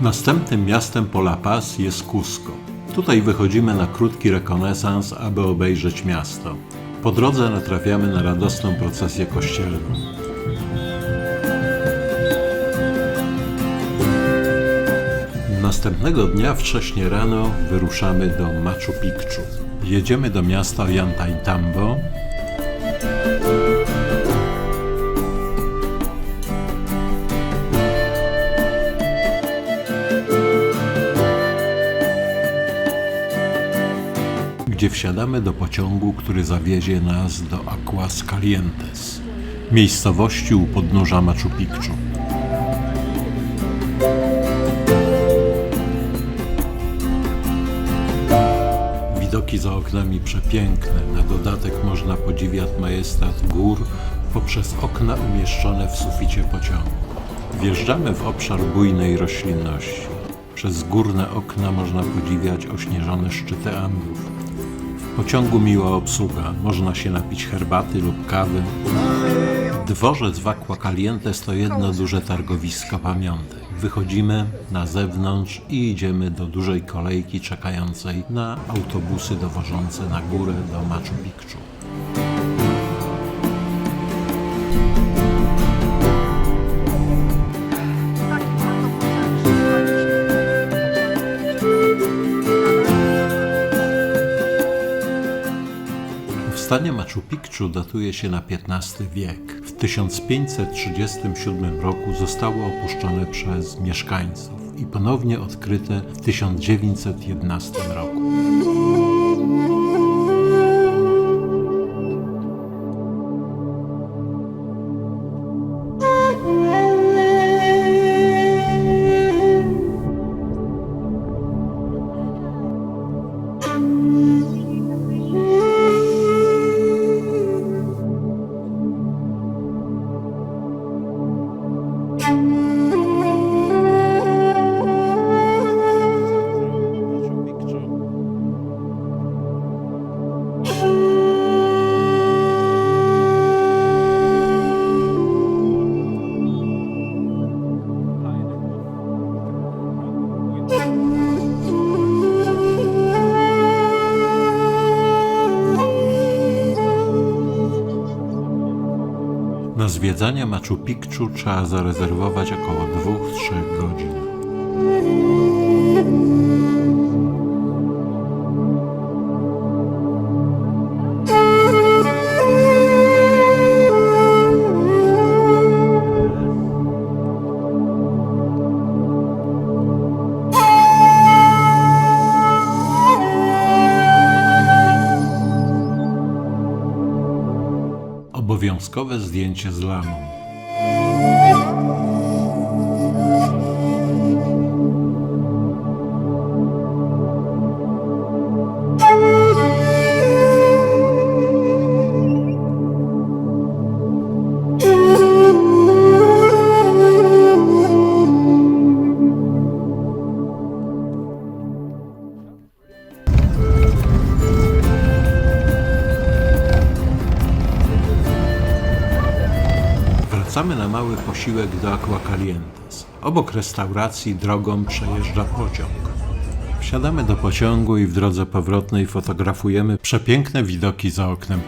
Następnym miastem po La Paz jest Cusco. Tutaj wychodzimy na krótki rekonesans, aby obejrzeć miasto. Po drodze natrafiamy na radosną procesję kościelną. Następnego dnia wcześnie rano wyruszamy do Machu Picchu. Jedziemy do miasta Ollantaytambo, gdzie wsiadamy do pociągu, który zawiezie nas do Aguas Calientes, miejscowości u podnóża Machu Picchu. Widoki za oknami przepiękne, na dodatek można podziwiać majestat gór poprzez okna umieszczone w suficie pociągu. Wjeżdżamy w obszar bujnej roślinności. Przez górne okna można podziwiać ośnieżone szczyty Andów. Pociągu miła obsługa, można się napić herbaty lub kawy. Dworzec w Aqua Calientes to jedno duże targowisko pamiątek. Wychodzimy na zewnątrz i idziemy do dużej kolejki czekającej na autobusy dowożące na górę do Machu Picchu. Powstanie Machu Picchu datuje się na XV wiek. W 1537 roku zostało opuszczone przez mieszkańców i ponownie odkryte w 1911 roku. Na zwiedzanie Machu Picchu trzeba zarezerwować około 2-3 godzin. Obowiązkowe zdjęcie z lamą. Wracamy na mały posiłek do Aqua Calientes. Obok restauracji drogą przejeżdża pociąg. Wsiadamy do pociągu i w drodze powrotnej fotografujemy przepiękne widoki za oknem.